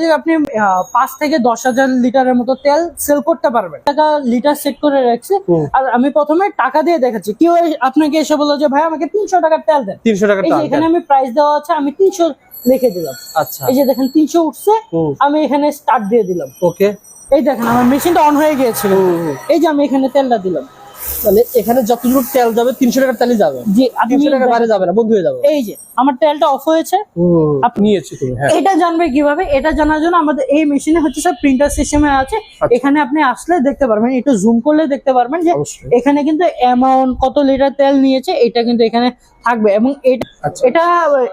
যে আপনি পাঁচ থেকে দশ হাজার লিটারের মতো তেল সেল করতে পারবেন। টাকা লিটার সেট করে রাখছি। আর আমি প্রথমে টাকা দিয়ে দেখাচ্ছি। কেউ আপনাকে এসে বলল যে ভাই আমাকে তিনশো টাকার তেল দেন। তিনশো টাকা এখানে আমি প্রাইস দেওয়া আছে আমি তিনশো লিখে দিলাম। আচ্ছা। এই যে দেখেন তিনশো উঠছে। আমি এখানে স্টার্ট দিয়ে দিলাম। ওকে এই দেখেন আমার মেশিনটা অন হয়ে গিয়েছিল। এই যে আমি এখানে তেলটা দিলাম। মানে এখানে যতটুকু তেল যাবে তিনশো টাকার তেলই যাবে। জি তিনশো টাকার বাইরে যাবে না বন্ধ হয়ে যাবে। এই যে আমার তেলটা অফ হয়েছে। আপনি নিয়েছি তুমি হ্যাঁ। এটা জানবে কীভাবে? এটা জানার জন্য আমাদের এই মেশিনে হচ্ছে স্যার প্রিন্টার সিস্টেমে আছে। আচ্ছা। এখানে আপনি আসলে দেখতে পারবেন একটু জুম করলে দেখতে পারবেন যে এখানে কিন্তু অ্যামাউন্ট কত লিটার তেল নিয়েছে এটা কিন্তু এখানে থাকবে। এবং এটা আচ্ছা। এটা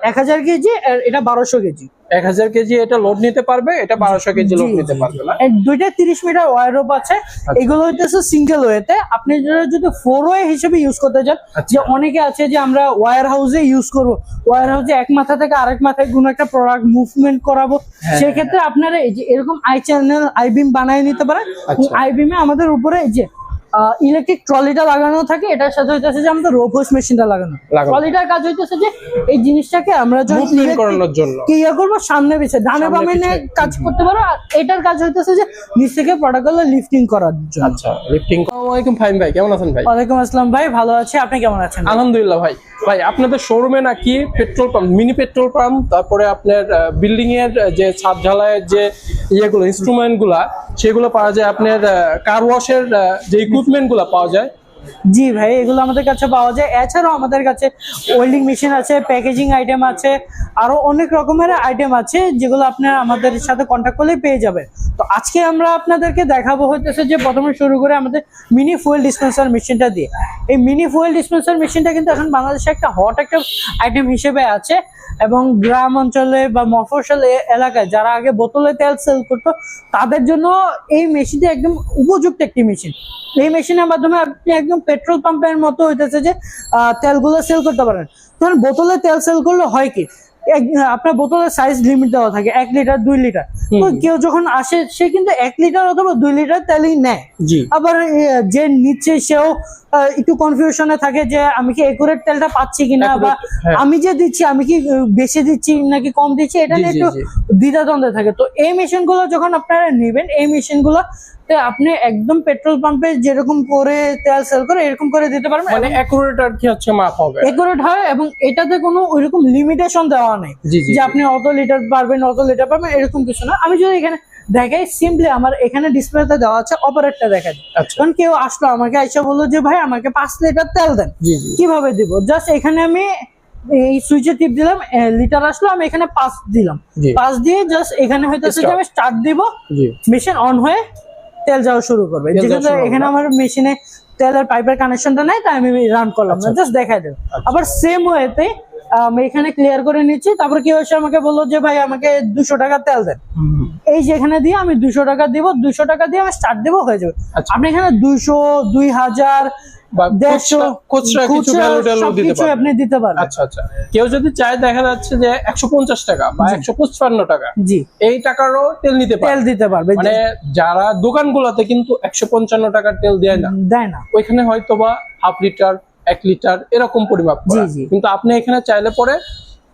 এক হাজার কেজি আর এটা বারোশো কেজি। এক হাজার কেজি এটা লোড নিতে পারবে এটা বারোশো কেজি লোড নিতে পারবে না? দুইটা তিরিশ মিটার ওয়ার রোপ আছে। এগুলো হইতেছে সিঙ্গেল ওয়েতে আপনি যদি- ফোর ওয়ে হিসেবে ইউজ করতে চান আচ্ছা। যে অনেকে আছে যে আমরা ওয়ার হাউসে ইউজ করব। ওয়ার হাউসে এক মাথা থেকে আরেক মাথায় কোনো একটা প্রোডাক্ট মুভমেন্ট করাবো। হ্যাঁ, সেক্ষেত্রে আপনারা এই যে এরকম আই চ্যানেল আই বিম বানিয়ে নিতে পারেন। আচ্ছা। আই বিমে আমাদের উপরে এই যে ইলেকট্রিক ট্রলিটা লাগানো থাকে এটার সাথে হইতেছে যে আমাদের রোপোস মেশিনটা লাগানো। ট্রলিটার কাজ হইতেছে যে এই জিনিসটাকে আমরা যখন করানোর জন্য। কি ইয়ে করব সামনে পিছে ডানে বামে কাজ করতে পারো আর এটার কাজ হইতেছে যে নিচ থেকে প্রোডাক্ট লিফটিং করার জন্য। আচ্ছা লিফটিং আসসালামাইকুম ফাইম ভাই কেমন আছেন ভাই? ওয়ালাইকুম আসসালাম ভাই ভালো আছি আপনি কেমন আছেন? আলহামদুলিল্লাহ ভাই। ভাই আপনাদের শোরুমে নাকি petrol pump mini petrol pump তারপরে আপনার বিল্ডিং এর যে ছাদ ঢালাইয়ের যে ইয়েগুলো ইনস্ট্রুমেন্টগুলা সেগুলো পাওয়া যায় আপনার কার ওয়াশের যে ইকুইপমেন্টগুলা পাওয়া যায়। জি ভাই, এগুলো আমাদের কাছে পাওয়া যায়। এছাড়াও আমাদের কাছে ওয়েল্ডিং মেশিন আছে প্যাকেজিং আইটেম আছে, আরও অনেক রকমের আইটেম আছে, যেগুলো আপনার আমাদের সাথে কন্ট্যাক্ট করলেই পেয়ে যাবেন। তো আজকে আমরা আপনাদেরকে দেখাবো হইতেছে যে প্রথমে শুরু করে আমাদের মিনি ফুয়েল ডিসপেন্সার মেশিনটা দিয়ে। এই মিনি ফুয়েল ডিসপেন্সার মেশিনটা কিন্তু এখন বাংলাদেশে একটা হট একটা আইটেম হিসেবে আছে এবং গ্রাম অঞ্চলে বা মফস্বল এ- এলাকায় যারা আগে বোতলে তেল সেল করতো, তাদের জন্য এই মেশিনটা একদম উপযুক্ত একটি মেশিন এই মেশিনের মাধ্যমে আপনি একদম পেট্রোল পাম্পের মতো হইতেছে যে তেলগুলো সেল করতে পারেন। তখন বোতলে তেল সেল করলে হয় কি? আপনার বোতলের সাইজ লিমিট দেওয়া থাকে এক লিটার দুই লিটার তো কেউ যখন আসে সে কিন্তু এক লিটার অথবা দুই লিটার তেলই নেয়। আবার যে নিচ্ছে সেও একটু কনফিউশনে থাকে যে আমি কি একুরেট তেলটা পাচ্ছি কিনা বা হ্যাঁ। আমি যে দিচ্ছি আমি কি বেশি দিচ্ছি নাকি কম দিচ্ছি এটা নিয়ে একটু। দ্বিধাদ্বন্দ্বে থাকে তো এই মেশিনগুলো যখন আপনারা নেবেন এই মেশিনগুলো আপনি একদম পেট্রোল পাম্পে যেরকম করে তেল সেল করে এরকম করে দিতে পারবেন মানে অ্যাকুরেট আর কি হচ্ছে মাপ হবে একুরেট হয় এবং এটাতে কোনো ওইরকম লিমিটেশন দেওয়া নেই যে আপনি অত লিটার পারবেন অত লিটার পারবেন এরকম কিছু না আমি যদি এখানে দেখাই সিম্পলি আমার এখানে ডিসপ্লেতে দেওয়া আছে অপারেটটা দেখা কারণ কেউ আসলো আমাকে এসে বলল যে ভাই আমাকে পাঁচ লিটার তেল দেন। কীভাবে দিব? জাস্ট এখানে আমি এই সুইচে টিপ দিলাম লিটার আসলো আমি এখানে পাঁচ দিলাম। পাঁচ দিয়ে জাস্ট এখানে যে আমি স্টার্ট দিব মেশিন অন হয়ে তেল যাওয়া শুরু করবে। যেহেতু এখানে আমার মেশিনে তেলের পাইপের কানেকশনটা নাই তাই আমি রান করলাম না। আচ্ছা। জাস্ট দেখাই দেব। আচ্ছা। আবার সেম ওয়েতে আমি এখানে ক্লিয়ার করে নিচ্ছি। তারপর কেউ এসে আমাকে বলল যে ভাই আমাকে দুশো টাকা তেল দেন। এই যে এখানে দিয়ে আমি দুশো টাকা দিব দুশো টাকা দিয়ে আমি স্টার্ট দেবো হয়ে যাবে। আচ্ছা। আপনি এখানে দুইশো দুই হাজার আপনি দিতে পারবেন। আচ্ছা আচ্ছা। কেউ যদি চায় দেখা যাচ্ছে যে একশো পঞ্চাশ টাকা বা একশো পঁচপান্ন টাকা জি। এই টাকারও তেল নিতে তেল দিতে পারবে মানে যারা দোকানগুলোতে কিন্তু একশো পঞ্চান্ন টাকার তেল দেয় না দেয় না। ওইখানে হয়তো বা হাফ লিটার এক লিটার এরকম পরিমাপ। কিন্তু আপনি এখানে চাইলে পরে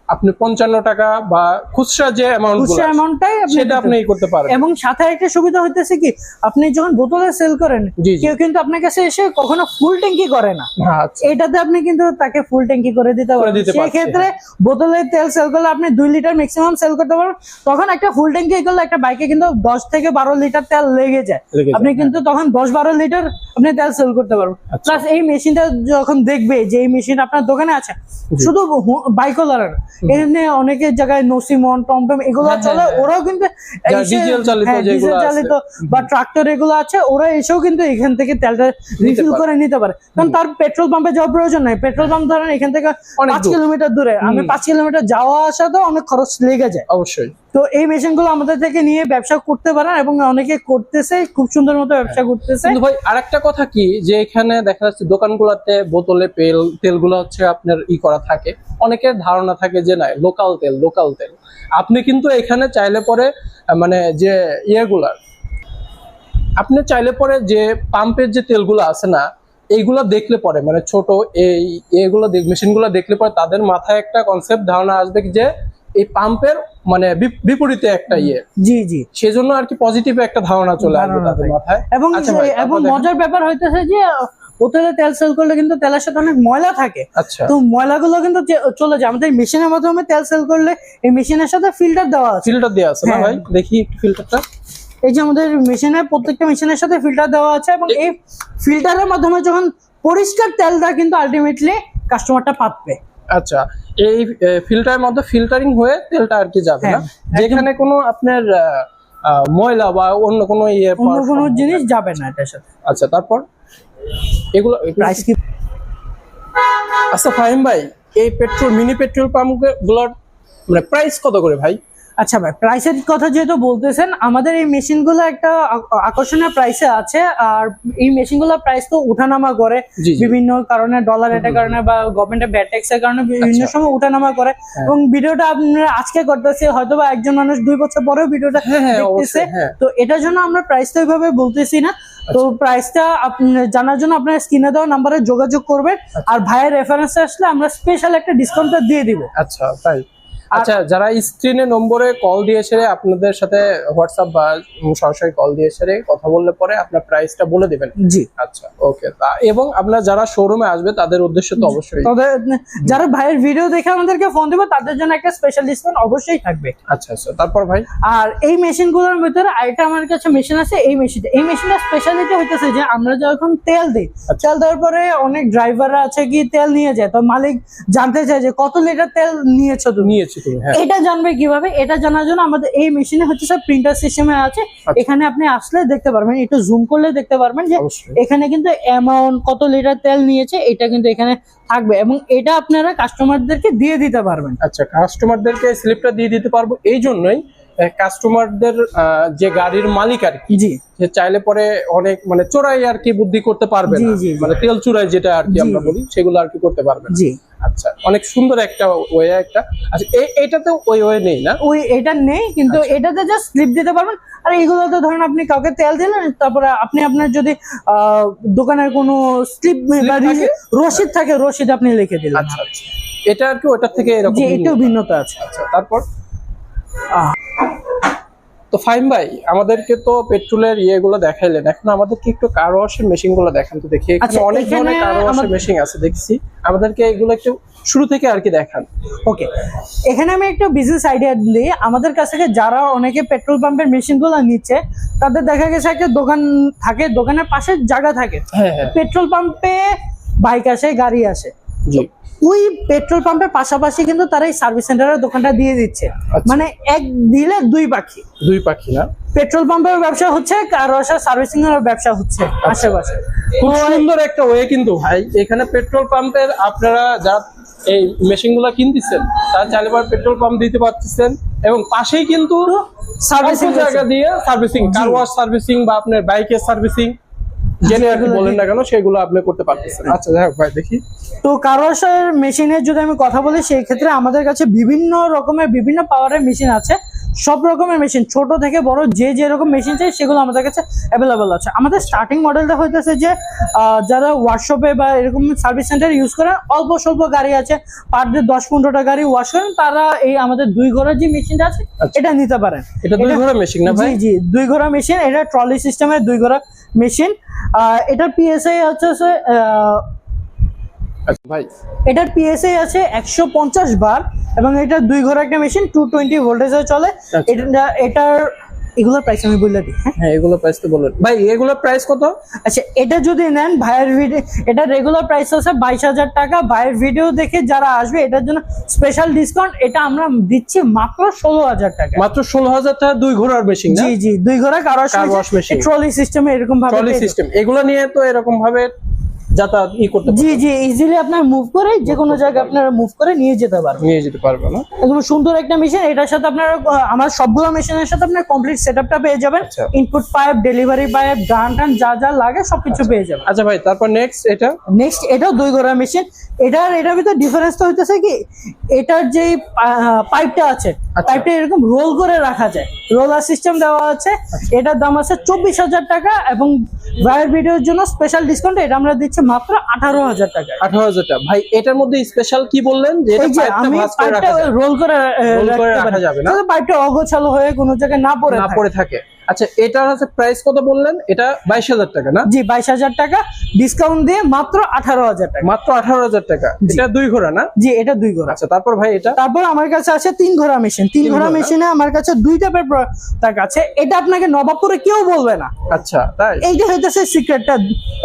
আপনি পঞ্চান্ন টাকা বা খুচরা যে অ্যামাউন্ট খুচরা অ্যামাউন্টটাই আপনি সেটা আপনি করতে পারেন। এবং সাথে একটা সুবিধা হইতেছে কি আপনি যখন বোতলে সেল করেন। কেউ কিন্তু আপনার কাছে এসে কখনো ফুল ট্যাঙ্কি করে না। হ্যাঁ আচ্ছা। এটাতে আপনি কিন্তু তাকে ফুল ট্যাঙ্কি করে দিতে পারেন সেক্ষেত্রে বোতলের তেল সেল করলে আপনি দুই লিটার ম্যাক্সিমাম সেল করতে পারেন তখন একটা ফুল ট্যাঙ্কি করলে একটা বাইকে কিন্তু দশ থেকে বারো লিটার তেল লেগে যায়। আপনি কিন্তু তখন দশ বারো লিটার আপনি তেল সেল করতে পারবেন। আচ্ছা। প্লাস এই মেশিনটা যখন দেখবে যে এই মেশিন আপনার দোকানে আছে শুধু বাইকোলার এখানে অনেকের জায়গায় নসিমন টমটম এগুলো হ্যাঁ, চলে হ্যাঁ, হ্যাঁ। ওরাও কিন্তু ডিজেল চালিত হ্যাঁ, বা ট্রাক্টর এগুলো আছে ওরা এসেও কিন্তু এখান থেকে তেলটা রিফিল করে নিতে পারে। কারণ তার পেট্রোল পাম্পে যাওয়ার প্রয়োজন নাই। পেট্রোল পাম্প ধরেন এখান থেকে পাঁচ কিলোমিটার দূরে। আমি পাঁচ কিলোমিটার যাওয়া আসাতেও অনেক খরচ লেগে যায়। অবশ্যই। তো এই মেশিনগুলো আমাদের থেকে নিয়ে ব্যবসা করতে পারেন এবং অনেকে করতেছে খুব সুন্দর মতো ব্যবসা করতেছে। কিন্তু ভাই আরেকটা কথা কি? যে এখানে দেখা যাচ্ছে দোকানগুলোতে বোতলে তেল তেলগুলো হচ্ছে আপনার ই করা থাকে। অনেকের ধারণা থাকে যে না লোকাল তেল লোকাল তেল। আপনি কিন্তু এখানে চাইলে পরে মানে যে ইয়েগুলার আপনি চাইলে পরে যে পাম্পের যে তেলগুলো আছে না এইগুলো দেখলে পরে মানে ছোট এই এগুলো মেশিনগুলো দেখলে পরে তাদের মাথায় একটা কনসেপ্ট ধারণা আসবে যে এই পাম্পের মানে বিপরীতে একটা ইয়ে। জি জি। সেজন্য আর কি পজিটিভ একটা ধারণা চলে আসবে তাদের মাথায়। এবং আচ্ছা এবং মজার ব্যাপার হইতেছে যে বোতলে তেল সেল করলে কিন্তু তেলের সাথে অনেক ময়লা থাকে। আচ্ছা। তো ময়লাগুলো কিন্তু চলে যায়। আমাদের মেশিনের মাধ্যমে তেল সেল করলে এই মেশিনের সাথে ফিল্টার দেওয়া আছে। ফিল্টার দেওয়া আছে হ্যাঁ। ভাই? দেখি একটু ফিল্টারটা এই যে আমাদের মেশিনের প্রত্যেকটা মেশিনের সাথে ফিল্টার দেওয়া আছে এবং এই ফিল্টারের মাধ্যমে যখন পরিষ্কার তেলটা কিন্তু আলটিমেটলি কাস্টমারটা পাবে আচ্ছা এই ফিল্টারের মধ্যে ফিল্টারিং হয়ে তেলটা আর কি যাবে না? হ্যাঁ, যেখানে কোনো আপনার ময়লা বা অন্য কোনো ইয়ে অন্য কোনো জিনিস যাবে না এটার সাথে। আচ্ছা তারপর? এগুলো প্রাইস কি? আচ্ছা ফাহিম ভাই এই পেট্রোল মিনি পেট্রোল পাম্পগুলোর মানে প্রাইস কত করে ভাই? আচ্ছা ভাই প্রাইসের কথা যেহেতু বলতেছেন আমাদের এই মেশিনগুলো একটা আকর্ষণীয় প্রাইসে আছে। আর এই মেশিনগুলোর প্রাইস তো উঠানামা করে। বিভিন্ন কারণে ডলার এটার কারণে বা গভর্নমেন্টের ব্যাড ট্যাক্স এর কারণে বিভিন্ন আচ্ছা। সময় উঠানামা করে। এবং ভিডিওটা আপনারা আজকে করতেছে হয়তো বা একজন মানুষ দুই বছর পরেও ভিডিওটা হ্যাঁ, হ্যাঁ, দেখতেছে। হ্যাঁ। তো এটার জন্য আমরা প্রাইসটা ওইভাবে বলতেছি না। তো প্রাইসটা জানার জন্য আপনার স্ক্রিনে দেওয়া নাম্বারে যোগাযোগ করবেন। আর ভাইয়ের রেফারেন্স আসলে আমরা স্পেশাল একটা ডিসকাউন্টটা দিয়ে দিব। আচ্ছা তাই আচ্ছা যারা স্ক্রিনে নম্বরে কল দিয়ে এসে আপনাদের সাথে হোয়াটসঅ্যাপ বা সরাসরি কল দিয়ে এসে কথা বললে পরে আপনার প্রাইসটা বলে দিবেন। জি। আচ্ছা ওকে তা এবং আপনার যারা শোরুমে আসবে তাদের উদ্দেশ্য তো অবশ্যই। যারা ভাইয়ের ভিডিও দেখে আমাদেরকে ফোন দেবে তাদের জন্য একটা স্পেশাল ডিসকাউন্ট অবশ্যই থাকবে। আচ্ছা আচ্ছা তারপর ভাই? আর এই মেশিনগুলোর ভিতরে আরেকটা আমার কাছে মেশিন আছে এই মেশিনটা এই মেশিনটা স্পেশালিটি হইতেছে যে আমরা যখন তেল দিই তেল দেওয়ার পরে অনেক ড্রাইভাররা আছে কি তেল নিয়ে যায়। তো মালিক জানতে চায় যে কত লিটার তেল নিয়েছো তুমি? নিয়েছি। এটা জানবে কীভাবে? এটা জানার জন্য আমাদের এই মেশিনে হচ্ছে স্যার প্রিন্টার সিস্টেমে আছে। এখানে আপনি আসলে দেখতে পারবেন একটু জুম করলে দেখতে পারবেন যে এখানে কিন্তু অ্যামাউন্ট কত লিটার তেল নিয়েছে এটা কিন্তু এখানে থাকবে এবং এটা আপনারা কাস্টমারদেরকে দিয়ে দিতে পারবেন। আচ্ছা কাস্টমারদেরকে স্লিপটা দিয়ে দিতে পারব। এই জন্যই কাস্টমারদের যে গাড়ির মালিক আর কি জি। যে চাইলে পরে অনেক মানে চোরাই আর কি বুদ্ধি করতে পারবে। মানে তেল চুরাই যেটা আর কি আমরা বলি সেগুলো আর কি করতে পারবে জি। আচ্ছা অনেক সুন্দর একটা ওয়ে একটা। আচ্ছা এই এইটাতে ওই ওয়ে নেই না? ওই এটা নেই কিন্তু আচ্ছা। এটাতে জাস্ট স্লিপ দিতে পারবেন। আর এগুলোতে ধরেন আপনি কাউকে তেল দিলেন তারপরে আপনি আপনার যদি আহ, দোকানের কোনো স্লিপ বা রসিদ থাকে রসিদ আপনি লিখে দিলেন। আচ্ছা আচ্ছা। এটা আর কি ওটার থেকে এরকম এটাও ভিন্নতা আছে। আচ্ছা তারপর? আহ, তো ফাইন ভাই আমাদেরকে তো পেট্রোলের ইয়েগুলো দেখাইলেন। এখন আমাদেরকে একটু কার ওয়াশের মেশিনগুলো দেখান তো দেখি। এখানে আচ্ছা, অনেক ধরনের কার ওয়াশের মেশিন আছে দেখছি। আমাদেরকে এগুলো একটু শুরু থেকে আর কি দেখান। ওকে এখানে আমি একটা বিজনেস আইডিয়া দিই। আমাদের কাছ থেকে যারা অনেকে পেট্রোল পাম্পের মেশিনগুলো নিচ্ছে তাদের দেখা গেছে একটা দোকান থাকে দোকানের পাশে জায়গা থাকে। পেট্রোল পাম্পে বাইক আসে গাড়ি আসে। ওই পেট্রোল পাম্পের পাশাপাশি কিন্তু তারা এই সার্ভিস সেন্টারের দোকানটা দিয়ে দিচ্ছে। আচ্ছা। মানে এক দিলে দুই পাখি। দুই পাখি না? পেট্রোল পাম্পের ব্যবসা হচ্ছে আর সার্ভিসিং এর ব্যবসা হচ্ছে আশেপাশে। খুব সুন্দর একটা ওয়ে কিন্তু ভাই। এখানে পেট্রোল পাম্পের আপনারা যারা এই মেশিনগুলা কিনতেছেন তারা চাইলে পেট্রোল পাম্প দিতে পারতেছেন এবং পাশেই কিন্তু সার্ভিসিং জায়গা দিয়ে সার্ভিসিং কার ওয়াশ সার্ভিসিং বা আপনার বাইকের সার্ভিসিং। জেনে আর বলেন না কেন সেগুলো আপনি করতে পারতেছেন। আচ্ছা যাই ভাই দেখি। তো কারোসার মেশিনের যদি আমি কথা বলি সেই ক্ষেত্রে আমাদের কাছে বিভিন্ন রকমের বিভিন্ন পাওয়ারের মেশিন আছে। সব রকমের মেশিন ছোট থেকে বড় যে যে রকম মেশিন চাই সেগুলো আমাদের কাছে অ্যাভেলেবল আছে। আমাদের স্টার্টিং মডেলটা হইতেছে যে যারা ওয়ার্কশপে বা এরকম সার্ভিস সেন্টার ইউজ করেন অল্প স্বল্প গাড়ি আছে। পার ডে দশ পনেরোটা গাড়ি ওয়াশ করেন তারা এই আমাদের দুই ঘোড়ার যে মেশিনটা আছে আচ্ছা। এটা নিতে পারেন। এটা দুই ঘোড়া মেশিন না ভাই? জি দুই ঘোড়া মেশিন এটা ট্রলি সিস্টেমের দুই ঘোড়া। মেশিন। এটার পিএসআই হচ্ছে আচ্ছা ভাই। এটার পিএসআই আছে একশো পঞ্চাশ বার এবং এটা দুই ঘর একটা মেশিন টু টোয়েন্টি ভোল্টেজে চলে। আচ্ছা। এটা এটার এগুলোর প্রাইস আমি বলে দিই হ্যাঁ? হ্যাঁ এগুলো প্রাইস তো বলুন ভাই এগুলোর প্রাইস কত? আচ্ছা এটা যদি নেন ভাইয়ের ভিডিও এটা রেগুলার প্রাইস আছে বাইশ হাজার টাকা। ভাইয়ের ভিডিও দেখে যারা আসবে এটার জন্য স্পেশাল ডিসকাউন্ট এটা আমরা দিচ্ছি মাত্র ষোলো হাজার টাকা। মাত্র ষোলো হাজার টাকা দুই ঘোড়ার বেশি না? জি জি দুই ঘোড়া কারও। ট্রলি সিস্টেমে এরকম ভাবে ট্রলি সিস্টেম এগুলো নিয়ে তো এরকম ভাবে যাতায়াত ই করতে জি জি ইজিলি আপনার মুভ করে যে কোনো জায়গায় আপনারা মুভ করে নিয়ে যেতে পারবেন। নিয়ে যেতে পারবে না। একদম সুন্দর একটা মেশিন এটার সাথে আপনার আমার সবগুলো মেশিনের সাথে আপনার কমপ্লিট সেটআপটা পেয়ে যাবেন। আচ্ছা। ইনপুট পাইপ ডেলিভারি পাইপ গান টান যা যা লাগে সবকিছু পেয়ে যাবেন। আচ্ছা ভাই তারপর নেক্সট এটা? নেক্সট এটাও দুই ঘোড়া মেশিন এটার এটার ভিতরে ডিফারেন্সটা হইতেছে কি এটার যে পাইপটা আছে আচ্ছা। পাইপটা এরকম রোল করে রাখা যায়। রোলার সিস্টেম দেওয়া আছে। এটার দাম আছে চব্বিশ হাজার টাকা এবং ভাইয়ের ভিডিওর জন্য স্পেশাল ডিসকাউন্ট এটা আমরা দিচ্ছি মাত্র আঠারো হাজার টাকা। আঠারো হাজার টাকা। ভাই এটার মধ্যে স্পেশাল কি বললেন? যে আমি পাইপটা রোল করে রাখা যাবে না? পাইপটা অগোছালো হয়ে কোনো জায়গায় না পড়ে না পড়ে থাকে। আচ্ছা এটার হচ্ছে প্রাইস কত বললেন? এটা বাইশ হাজার টাকা না? জি বাইশ হাজার টাকা। ডিসকাউন্ট দিয়ে মাত্র আঠারো হাজার টাকা। মাত্র আঠারো হাজার টাকা। এটা দুই ঘোড়া না? জি এটা দুই ঘোড়া। আচ্ছা তারপর ভাই এটা? তারপর আমার কাছে আছে তিন ঘোড়া মেশিন তিন ঘোড়া। মেশিনে আমার কাছে দুই টাইপের প্রোডাক্ট আছে এটা আপনাকে নবাবপুরে কেউ বলবে না। আচ্ছা তাই? এইটা হইতেছে সিক্রেটটা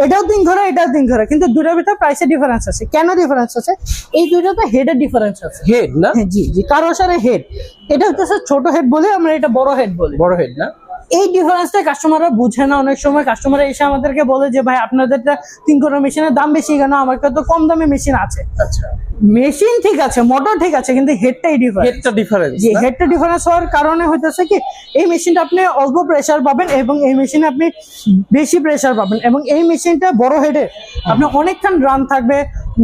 এটাও তিন ঘোড়া এটাও তিন ঘোড়া। কিন্তু দুটার ভিতরে প্রাইসের ডিফারেন্স আছে। কেন ডিফারেন্স আছে? এই দুইটাতে হেডের ডিফারেন্স আছে। হেড না? হ্যাঁ জি জি। কারও সারে হেড এটা হচ্ছে ছোট হেড বলে আমরা এটা বড় হেড বলি। বড় হেড না? এই ডিফারেন্সটা কাস্টমাররা বুঝে না অনেক সময়। কাস্টমার এসে আমাদেরকে বলে যে ভাই আপনাদেরটা তিন কোটা মেশিনের দাম বেশি কেন? আমার তো কম দামে মেশিন আছে। আচ্ছা। মেশিন ঠিক আছে মোটর ঠিক আছে কিন্তু হেডটাই ডিফারেন্স হেডটা ডিফারেন্স যে হেডটা ডিফারেন্স হওয়ার কারণে হইতেছে কি এই মেশিনটা আপনি অল্প প্রেসার পাবেন এবং এই মেশিনে আপনি বেশি প্রেসার পাবেন এবং এই মেশিনটা বড় হেডে আপনি অনেকক্ষণ রান থাকবে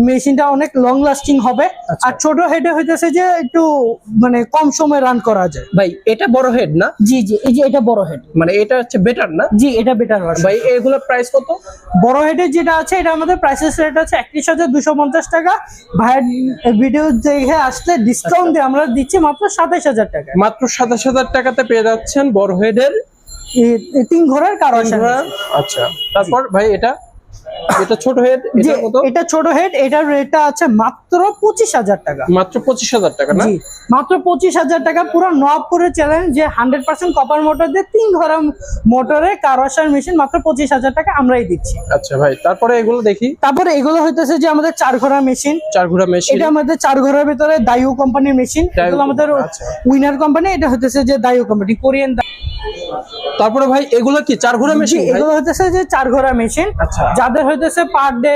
মেশিনটা অনেক লং লাস্টিং হবে। আচ্ছা। আর ছোট হেডে হইতেছে যে একটু মানে কম সময় রান করা যায়। ভাই এটা বড় হেড না? জি জি এই যে এটা বড় হেড মানে এটা হচ্ছে বেটার না? জি এটা বেটার ভাই এগুলোর প্রাইস কত? বড় হেডের যেটা আছে এটা আমাদের প্রাইসেস রেট আছে একত্রিশ হাজার দুশো পঞ্চাশ টাকা। ভাইয়ের ভিডিও দেখে আসলে ডিসকাউন্ট দিয়ে আমরা দিচ্ছি মাত্র সাতাইশ হাজার টাকা। মাত্র সাতাশ হাজার টাকাতে পেয়ে যাচ্ছেন বড় হেডের তিন ঘোড়ার কারও আচ্ছা। তারপর ভাই এটা? এটা ছোট হেড এটা কত এটা ছোট হেড এটার রেটটা আছে মাত্র পঁচিশ হাজার টাকা। মাত্র পঁচিশ হাজার টাকা না? মাত্র পঁচিশ হাজার টাকা। পুরো নব চ্যালেঞ্জ যে হান্ড্রেড পার্সেন্ট কপার মোটর দিয়ে তিন ঘোড়া মোটরে কারওয়াশার মেশিন মাত্র পঁচিশ হাজার টাকা আমরাই দিচ্ছি। আচ্ছা ভাই তারপরে এগুলো দেখি। তারপরে এগুলো হইতেছে যে আমাদের চার ঘোড়া মেশিন চার ঘোড়া মেশিন এটা আমাদের চার ঘরের ভিতরে দায়ু কোম্পানির মেশিন এগুলো আমাদের আচ্ছা। উইনার কোম্পানি এটা হতেছে যে দায়ু কোম্পানি কোরিয়ান তারপরে ভাই এগুলো কি? চার ঘোড়া মেশিন এগুলো হইতেছে যে চার ঘোড়া মেশিন আচ্ছা। যাদের হইতেছে পার ডে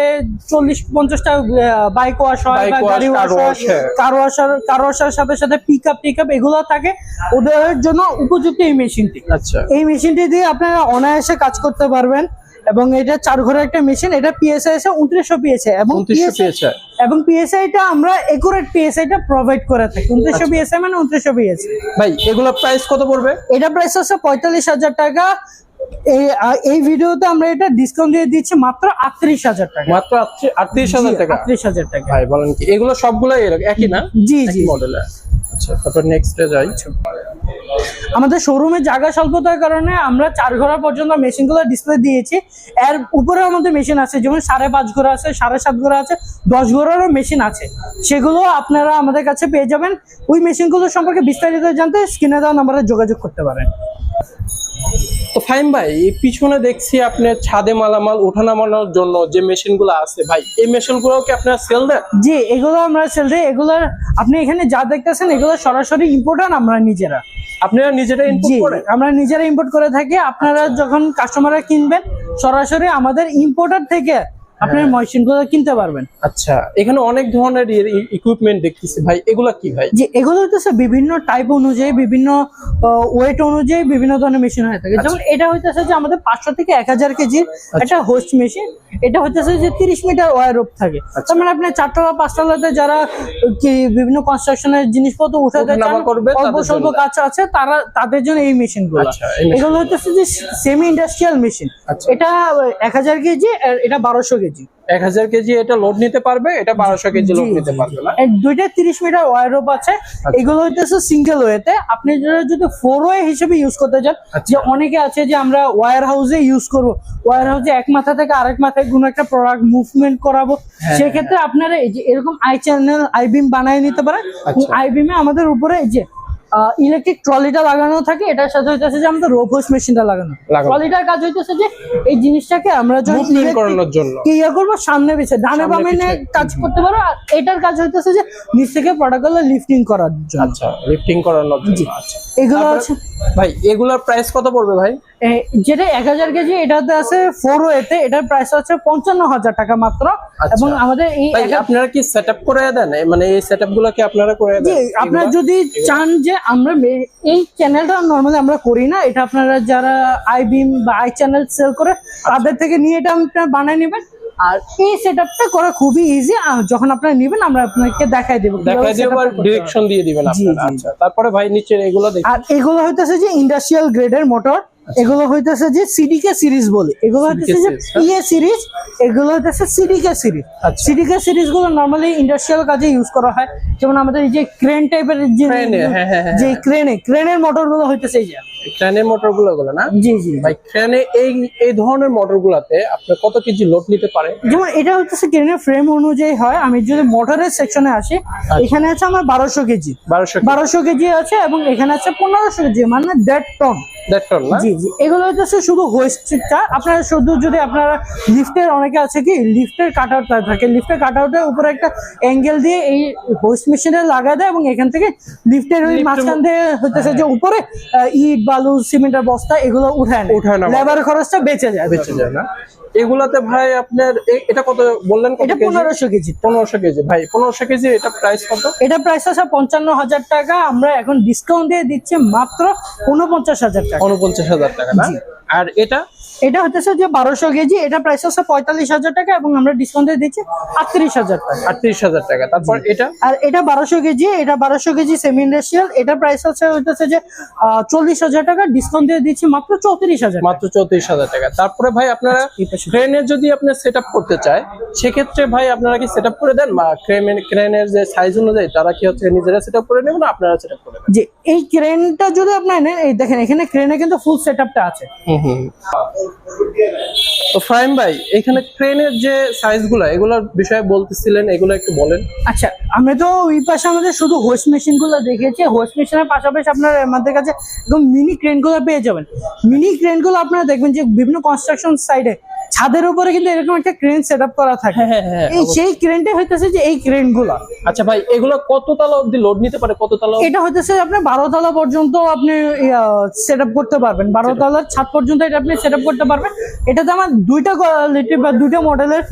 চল্লিশ পঞ্চাশটা বাইক ওয়াশ হয় বা গাড়ি wash. Car washer car washer সাথে সাথে পিক আপ টিক আপ এগুলো থাকে। ওদের জন্য উপযুক্ত এই মেশিনটি আচ্ছা। এই মেশিনটি দিয়ে আপনারা অনায়াসে কাজ করতে পারবেন। এবং এটা চার ঘরের একটা মেশিন এটা পিএসআই এসে উনত্রিশশো পিএসআই এবং পিএসআই টা আমরা একুরেট পিএসআই টা প্রোভাইড করে থাকি। উনত্রিশশো আচ্ছা। পিএসআই মানে উনত্রিশশো পিএসআই ভাই এগুলো প্রাইস কত পড়বে? এটা প্রাইস হচ্ছে পঁয়তাল্লিশ হাজার টাকা। এই এই ভিডিওতে আমরা এটা ডিসকাউন্ট দিয়ে দিচ্ছি মাত্র আটত্রিশ হাজার টাকা। মাত্র আটত্রিশ হাজার টাকা। আটত্রিশ হাজার টাকা। ভাই বলেন কি এগুলো সবগুলাই একই না? জি জি। মডেলের আচ্ছা তারপর নেক্সটে যাই। আমাদের শোরুমে জায়গা স্বল্পতার কারণে আমরা চার ঘোড়া পর্যন্ত মেশিনগুলো ডিসপ্লে দিয়েছি। এর উপরে আমাদের মেশিন আছে যেমন সাড়ে পাঁচ ঘোড়া আছে সাড়ে সাত ঘোড়া আছে দশ ঘোড়ারও মেশিন আছে। সেগুলো আপনারা আমাদের কাছে পেয়ে যাবেন। ওই মেশিনগুলো সম্পর্কে বিস্তারিত জানতে স্ক্রিনে দেওয়া নাম্বারে যোগাযোগ করতে পারেন। তো ফাইম ভাই এই পিছনে দেখছি আপনার ছাদে মালামাল ওঠানামানোর জন্য যে মেশিনগুলো আছে ভাই এই মেশিনগুলো কি আপনারা সেল দেন? জি এগুলো আমরা সেল দিই। এগুলো আপনি এখানে যা দেখতেছেন এগুলো সরাসরি ইম্পোর্টার আমরা নিজেরা। আপনারা নিজেরা ইম্পোর্ট করেন? আমরা নিজেরা ইম্পোর্ট করে থাকি। আপনারা যখন কাস্টমাররা কিনবেন সরাসরি আমাদের ইম্পোর্টার থেকে আপনার মেশিনগুলো কিনতে পারবেন। আচ্ছা এখানে অনেক ধরনের ইকুইপমেন্ট দেখতেছি। ভাই এগুলা কি ভাই? যে এগুলো হইতেছে বিভিন্ন টাইপ অনুযায়ী বিভিন্ন ওয়েট অনুযায়ী বিভিন্ন ধরনের মেশিন হয়ে থাকে। যেমন এটা হইতেছে যে আমাদের পাঁচশো থেকে এক হাজার কেজির একটা হোস্ট মেশিন এটা হইতেছে যে তিরিশ মিটার ওয়ার রোপ থাকে। তার মানে আপনি চারতলা পাঁচতলাতে যারা কি বিভিন্ন কনস্ট্রাকশনের জিনিসপত্র উঠাতে অল্প স্বল্প জন্য। কাজ আছে তারা তাদের জন্য এই মেশিনগুলো আচ্ছা, এগুলো হইতেছে যে সেমি ইন্ডাস্ট্রিয়াল মেশিন আচ্ছা। এটা এক হাজার কেজি আর এটা বারোশো কেজি। এক হাজার কেজি এটা লোড নিতে পারবে এটা বারোশো কেজি লোড নিতে পারবে না? দুইটা তিরিশ মিটার ওয়ার রোপ আছে এগুলো হইতেছে সিঙ্গেল ওয়েতে আপনি যদি ফোর ওয়ে হিসেবে ইউজ করতে চান আচ্ছা। যে অনেকে আছে যে আমরা ওয়ার হাউসে ইউজ করব। ওয়ার হাউসে এক মাথা থেকে আরেক মাথায় কোনো একটা প্রোডাক্ট মুভমেন্ট করাবো। হ্যাঁ, সেক্ষেত্রে আপনারা এই যে এরকম আই চ্যানেল আই বিম বানিয়ে নিতে পারেন। আচ্ছা। আই বিমে আমাদের উপরে এই যে ইলেকট্রিক ট্রলিটা লাগানো থাকে এটার সাথে হইতেছে যে আমাদের রোপ হোস মেশিনটা লাগানো। ট্রলিটার কাজ হইতেছে যে এই জিনিসটাকে আমরা করানোর জন্য। কি ইয়ে করব? সামনে পিছিয়ে ডানে বামে কাজ করতে পারো। আর এটার কাজ হইতেছে যে নিচ থেকে প্রোডাক্টগুলো লিফটিং করার জন্য। আচ্ছা লিফটিং করানোর জন্য আচ্ছা। এগুলো আছে। ভাই এগুলার প্রাইস কত পড়বে ভাই? যেটা এক হাজার কেজি এটাতে আছে ফোর এতে এটার প্রাইস আছে পঞ্চান্ন হাজার টাকা মাত্র। আচ্ছা। এবং আমাদের এই আপনারা কি সেটআপ করে দেন? মানে এই সেটআপগুলো কি আপনারা করে দেন? আপনারা যদি চান যে আমরা এই চ্যানেলটা নর্মালি আমরা করি না। এটা আপনারা যারা আই বিম বা আই চ্যানেল সেল করে তাদের থেকে নিয়ে এটা আপনারা বানিয়ে নেবেন। আর এই সেটআপটা করা খুবই ইজি যখন আপনারা নেবেন আমরা আপনাকে দেখাই দেবো। ডিরেকশন দিয়ে দিবেন আপনারা। আচ্ছা তারপরে ভাই নিচের এগুলো দেখি। আর এগুলো হইতেছে যে ইন্ডাস্ট্রিয়াল গ্রেডের মোটর এগুলো হইতেছে যে সিডিকে সিরিজ বলে। এগুলো হইতেছে যে হ্যাঁ? পিএ সিরিজ এগুলো হইতেছে সিডিকে সিরিজ। আচ্ছা। সিডিকে সিরিজগুলো নর্মালি ইন্ডাস্ট্রিয়াল কাজে ইউজ করা হয়। যেমন আমাদের এই যে ক্রেন টাইপের হ্যাঁ, হ্যাঁ, হ্যাঁ, যে ক্রেনে ক্রেনের মোটরগুলো হইতেছে এই যে। ক্রেনের মোটরগুলো না? জি জি। ভাই ক্রেনে এই এই ধরনের মোটর গুলাতে আপনি কত কেজি লোড নিতে পারে? যেমন এটা হচ্ছে ক্রেনের ফ্রেম অনুযায়ী হয়। আমি যদি মোটরের সেকশনে আসি এখানে আছে আমার বারোশো কেজি। বারোশো বারোশো কেজি আছে এবং এখানে আছে পনেরোশো কেজি মানে দেড় টন দেড় টন জি জি। এগুলো হচ্ছে শুধু হোয়েস্টটা আপনারা শুধু যদি আপনারা লিফটের অনেকে আছে কি লিফটের কাট আউট থাকে লিফটের কাট আউটের উপরে একটা অ্যাঙ্গেল দিয়ে এই হোয়েস্ট মেশিনে লাগা দেয় এবং এখান থেকে লিফটের ওই মাঝখান দিয়ে হইতেছে যে উপরে আহ, ইট বালু সিমেন্টের বস্তা এগুলো উঠায় উঠায় না লেবার খরচটা বেঁচে যায়। বেঁচে যায় না। এগুলাতে ভাই আপনার এটা কত বললেন কত এটা পনেরোশো কেজি। পনেরোশো কেজি। ভাই পনেরোশো কেজি এটা প্রাইস কত? এটা প্রাইস আছে পঞ্চান্ন হাজার টাকা। আমরা এখন ডিসকাউন্ট দিয়ে দিচ্ছি মাত্র উনপঞ্চাশ হাজার টাকা। উনপঞ্চাশ হাজার টাকা না? আর এটা? এটা হচ্ছে যে বারোশো কেজি এটা প্রাইস আছে পঁয়তাল্লিশ হাজার টাকা এবং আমরা ডিসকাউন্ট দিচ্ছি আটত্রিশ হাজার টাকা। আটত্রিশ হাজার টাকা। তারপর এটা? আর এটা বারোশো কেজি এটা বারোশো কেজি সেমি ইন্ডাস্ট্রিয়াল এটা প্রাইস আছে হইতেছে যে চল্লিশ হাজার টাকা ডিসকাউন্ট দিয়ে দিচ্ছি মাত্র চৌত্রিশ হাজার মাত্র চৌত্রিশ হাজার টাকা। তারপরে ভাই আপনারা ক্রেনের যদি আপনার সেট আপ করতে চায় সেক্ষেত্রে ভাই আপনারা কি সেট আপ করে দেন? বা ক্রেনের ক্রেনের যে সাইজ অনুযায়ী তারা কি হচ্ছে নিজেরা সেট আপ করে নেবেন না আপনারা সেট আপ করে দেন? যে এই ক্রেনটা যদি আপনার নেন এই দেখেন এখানে ক্রেনে কিন্তু ফুল সেট আছে। হুম হুম। তো ফাইম ভাই, এখানে ক্রেনের যে সাইজগুলো এগুলোর বিষয়ে বলতেছিলেন, এগুলো একটু বলেন। আচ্ছা আমরা তো ওই পাশে আমাদের শুধু হোয়েস্ট মেশিনগুলো দেখেছি হোস মেশিনের পাশাপাশি আপনার আমাদের কাছে একদম মিনি ক্রেনগুলো পেয়ে যাবেন। মিনি ক্রেনগুলো আপনারা দেখবেন যে বিভিন্ন কনস্ট্রাকশন সাইডে ছাদের উপরে কিন্তু এরকম একটা ক্রেন সেট আপ করা থাকে। হ্যাঁ হ্যাঁ এই সেই ক্রেনটা হইতেছে যে এই ক্রেনগুলো। আচ্ছা ভাই এগুলো কত তালা অবধি লোড নিতে পারে? কত তালা এটা হইতেছে আপনার বারো তলা পর্যন্ত আপনি সেট আপ করতে পারবেন। বারো তলার ছাদ পর্যন্ত এটা আপনি সেট আপ করতে পারবেন। এটাতে আমার দুইটা কোয়ালিটি বা দুইটা মডেলের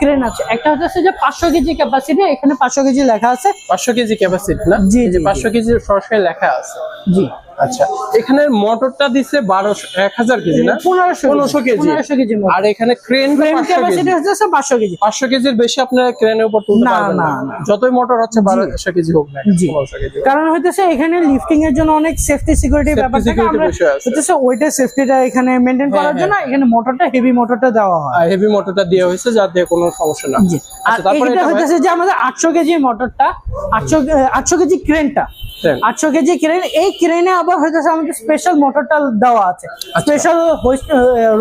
ক্রেন আছে। একটা হচ্ছে যে পাঁচশো কেজি ক্যাপাসিটি এখানে পাঁচশো কেজি লেখা আছে। পাঁচশো কেজি ক্যাপাসিটি না? জি, জি, পাঁচশো কেজি সরাসরি লেখা আছে। জি। আচ্ছা এখানে মোটরটা দিছে বারোশো এক হাজার কেজি না? পনেরোশো পনেরোশো কেজি। কেজি আর এখানে ক্রেন পাঁচশো কেজি। ক্যাপাসিটি হচ্ছে পাঁচশো কেজি। পাঁচশো কেজির বেশি আপনারা ক্রেনের উপর তুলতে না, পারবেন। যতই মোটর হচ্ছে বারোশো কেজি হোক না। কারণ হইতেছে এখানে লিফটিং এর জন্য অনেক সেফটি সিকিউরিটি ব্যাপার থাকে। আমরা হইতেছে ওইটার সেফটিটা এখানে মেনটেন হ্যাঁ, করার হ্যাঁ, জন্য এখানে মোটরটা হেভি মোটরটা দেওয়া হয়। হেভি মোটরটা দেওয়া হয়েছে যাতে কোনো সমস্যা না। জি। আর আচ্ছা তারপরে হইতেছে যে আমাদের আটশো কেজি মোটরটা আটশো আটশো কেজি ক্রেনটা। আটশো কেজি ক্রেন এই ক্রেনে আবার হয়তো আমাদের স্পেশাল মোটরটা দেওয়া আছে। আচ্ছা। স্পেশাল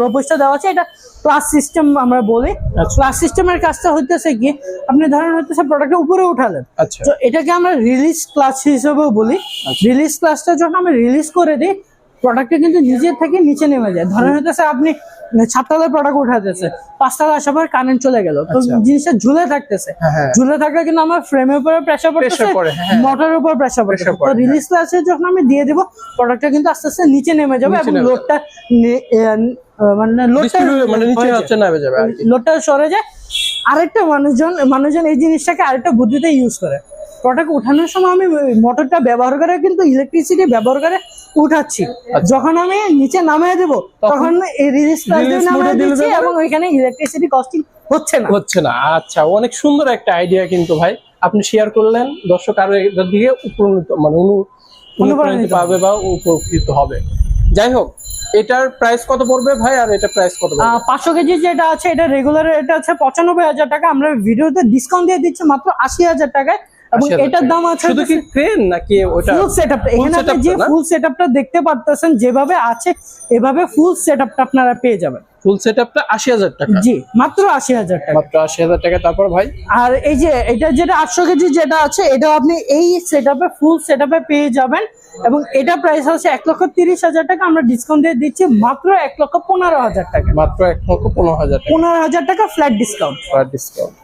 রোবস্টটা দেওয়া আছে। এটা ক্লাস সিস্টেম আমরা বলি। ক্লাস প্লাস সিস্টেমের কাজটা হইতেছে কি আপনি ধরেন হইতেছে প্রোডাক্টের উপরে উঠালেন। আচ্ছা। তো এটাকে আমরা রিলিজ ক্লাস হিসেবেও বলি। রিলিজ ক্লাসটা যখন আমরা রিলিজ করে দিই প্রোডাক্টটা কিন্তু নিজের থেকে নিচে নেমে যায়। ধরেন হইতেছে আপনি ছাদতলায় প্রোডাক্ট উঠাতেছে পাঁচতলা আসার পর কারেন্ট চলে গেল। তো আচ্ছা। জিনিসটা ঝুলে থাকতেছে। হ্যাঁ, হ্যাঁ। ঝুলে থাকলে কিন্তু আমার ফ্রেমের উপরে প্রেসার পড়তেছে হ্যাঁ। মোটরের উপর প্রেসার পড়তেছে। তো রিলিজ ক্লাসে যখন আমি দিয়ে দেবো প্রোডাক্টটা কিন্তু আস্তে আস্তে নিচে নেমে যাবে এবং লোডটা মানে লোডটা মানে নিচে হচ্ছে নামে যাবে লোডটা সরে যায়। আরেকটা মানুষজন মানুষজন এই জিনিসটাকে আরেকটা বুদ্ধিতে ইউজ করে। প্রোডাক্ট উঠানোর সময় আমি মোটরটা ব্যবহার করে কিন্তু ইলেকট্রিসিটি ব্যবহার করে উঠাচ্ছি। যখন আমি নিচে নামিয়ে দেবো তখন এই রিলিজ দিচ্ছি এবং ওইখানে ইলেকট্রিসিটি কস্টিং হচ্ছে না। হচ্ছে না। আচ্ছা অনেক সুন্দর একটা আইডিয়া কিন্তু ভাই। আপনি শেয়ার করলেন দর্শক আরও এটার দিকে উপনীত মানে অনু- অনুপ্রাণিত পাবে বা উপকৃত হবে। যাই হোক এটার প্রাইস কত পড়বে ভাই আর এটা প্রাইস কত পড়বে? পাঁচশো কেজি যেটা আছে এটা রেগুলার এটা আছে পঁচানব্বই হাজার টাকা। আমরা ভিডিওতে ডিসকাউন্ট দিয়ে দিচ্ছি মাত্র আশি হাজার টাকায়। এবং এটার দাম আছে শুধু কি ক্রেন নাকি ওটা ফুল সেটআপ এখানে আপনি যে টা ফুল সেটআপটা দেখতে পারতেছেন যেভাবে আছে এভাবে ফুল সেটআপটা আপনারা পেয়ে যাবেন। ফুল সেটআপটা আশি হাজার টাকা। জি মাত্র আশি হাজার টাকা। মাত্র আশি হাজার টাকা। তারপর ভাই? আর এই যে এটা যেটা আটশো কেজি যেটা আছে এটা আপনি এই সেটআপে ফুল সেটআপে পেয়ে যাবেন। এবং এটা প্রাইস হচ্ছে এক লক্ষ তিরিশ হাজার টাকা। আমরা ডিসকাউন্ট দিয়ে দিচ্ছি মাত্র এক লক্ষ পনেরো হাজার টাকা। মাত্র এক লক্ষ পনেরো হাজার পনেরো হাজার টাকা ফ্ল্যাট ডিসকাউন্ট ডিসকাউন্ট